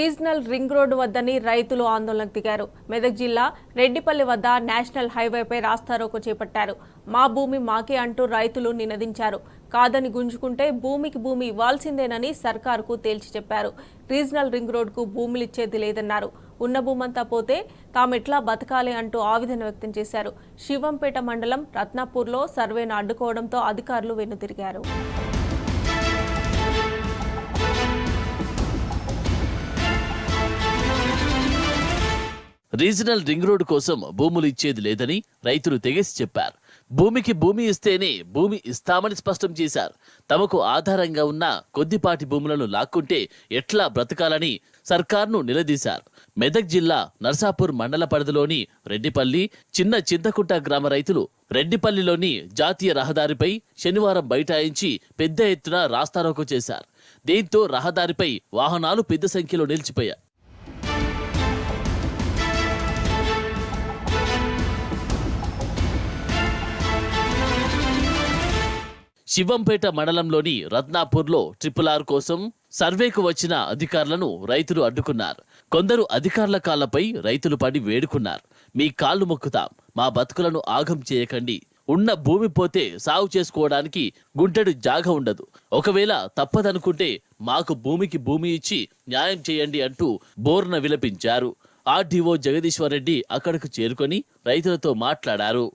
regional ring road వద్దని రైతులు ఆందోళనకు దిగారు. మెదక్ జిల్లా రెడ్డిపల్లి వద్ద నేషనల్ హైవేపై రాస్తారోకు చేపట్టారు. మా భూమి మాకే అంటూ రైతులు నినదించారు. కాదని గుంజుకుంటే భూమికి భూమి ఇవ్వాల్సిందేనని సర్కారుకు తేల్చి చెప్పారు. రీజనల్ రింగ్ రోడ్కు భూములు ఇచ్చేది లేదన్నారు. ఉన్న భూమంతా పోతే తామెట్లా బతకాలి అంటూ ఆవేదన వ్యక్తం చేశారు. శివంపేట మండలం రత్నాపూర్లో సర్వేను అడ్డుకోవడంతో అధికారులు వెనుతిరిగారు రీజనల్ రింగ్ రోడ్డు కోసం భూములు ఇచ్చేది లేదని రైతులు తెగేసి చెప్పారు. భూమికి భూమి ఇస్తేనే భూమి ఇస్తామని స్పష్టం చేశారు. తమకు ఆధారంగా ఉన్న కొద్దిపాటి భూములను లాక్కుంటే ఎట్లా బ్రతకాలని సర్కార్ను నిలదీశారు. మెదక్ జిల్లా నర్సాపూర్ మండల పరిధిలోని రెడ్డిపల్లి చిన్న చింతకుంట గ్రామ రైతులు రెడ్డిపల్లిలోని జాతీయ రహదారిపై శనివారం బైఠాయించి పెద్ద ఎత్తున రాస్తారోకో చేశారు. దీంతో రహదారిపై వాహనాలు పెద్ద సంఖ్యలో నిలిచిపోయాయి. శివంపేట మండలంలోని రత్నాపూర్లో ట్రిపుల్ ఆర్ కోసం సర్వేకు వచ్చిన అధికారులను రైతులు అడ్డుకున్నారు. కొందరు అధికారుల కాళ్ళపై రైతులు పడి వేడుకున్నారు. మీ కాళ్ళు మొక్కుతాం. మా బతుకులను ఆగం చేయకండి. ఉన్న భూమి పోతే సాగు చేసుకోవడానికి గుంటెడు జాగ ఉండదు. ఒకవేళ తప్పదనుకుంటే మాకు భూమికి భూమి ఇచ్చి న్యాయం చేయండి అంటూ బోర్న విలపించారు. ఆర్డీఓ జగదీశ్వర్ రెడ్డి అక్కడకు చేరుకొని రైతులతో మాట్లాడారు.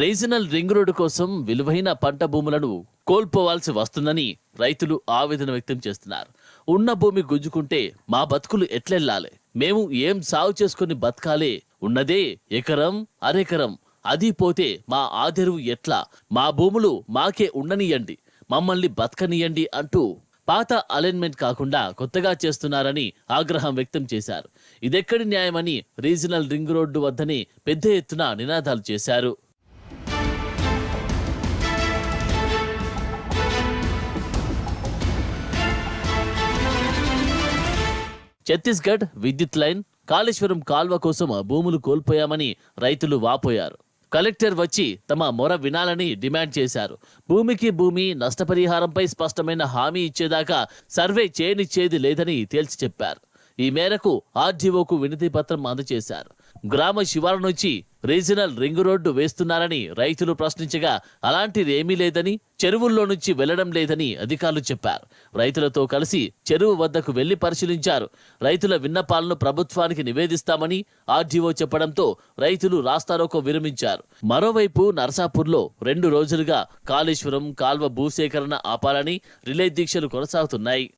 రీజనల్ రింగ్ రోడ్డు కోసం విలువైన పంట భూములను కోల్పోవాల్సి వస్తుందని రైతులు ఆవేదన వ్యక్తం చేస్తున్నారు. ఉన్న భూమి గుంజుకుంటే మా బతుకులు ఎట్లెళ్ళాలి? మేము ఏం సాగు చేసుకుని బతకాలే? ఉన్నదే ఎకరం అరెకరం. అది పోతే మా ఆదరువు ఎట్లా? మా భూములు మాకే ఉండనియండి. మమ్మల్ని బతకనియండి అంటూ పాత అలైన్మెంట్ కాకుండా కొత్తగా చేస్తున్నారని ఆగ్రహం వ్యక్తం చేశారు. ఇదెక్కడి న్యాయమని రీజనల్ రింగ్ రోడ్డు వద్దని పెద్ద ఎత్తున నినాదాలు చేశారు. ఛత్తీస్గఢ్ విద్యుత్ లైన్ కాళేశ్వరం కాల్వ కోసం భూములు కోల్పోయామని రైతులు వాపోయారు. కలెక్టర్ వచ్చి తమ మొర వినాలని డిమాండ్ చేశారు. భూమికి భూమి నష్టపరిహారంపై స్పష్టమైన హామీ ఇచ్చేదాకా సర్వే చేయనిచ్చేది లేదని తేల్చి చెప్పారు. ఈ మేరకు ఆర్డీఓకు వినతి పత్రం అందజేశారు. గ్రామ శివారు నుంచి రీజనల్ రింగ్ రోడ్డు వేస్తున్నారని రైతులు ప్రశ్నించగా అలాంటిది ఏమీ లేదని చెరువుల్లో నుంచి వెళ్ళడం లేదని అధికారులు చెప్పారు. రైతులతో కలిసి చెరువు వద్దకు వెళ్ళి పరిశీలించారు. రైతుల విన్నపాలను ప్రభుత్వానికి నివేదిస్తామని ఆర్డీఓ చెప్పడంతో రైతులు రాస్తారోకో విరమించారు. మరోవైపు నరసాపూర్లో రెండు రోజులుగా కాళేశ్వరం కాల్వ భూసేకరణ ఆపాలని రిలే దీక్షలు కొనసాగుతున్నాయి.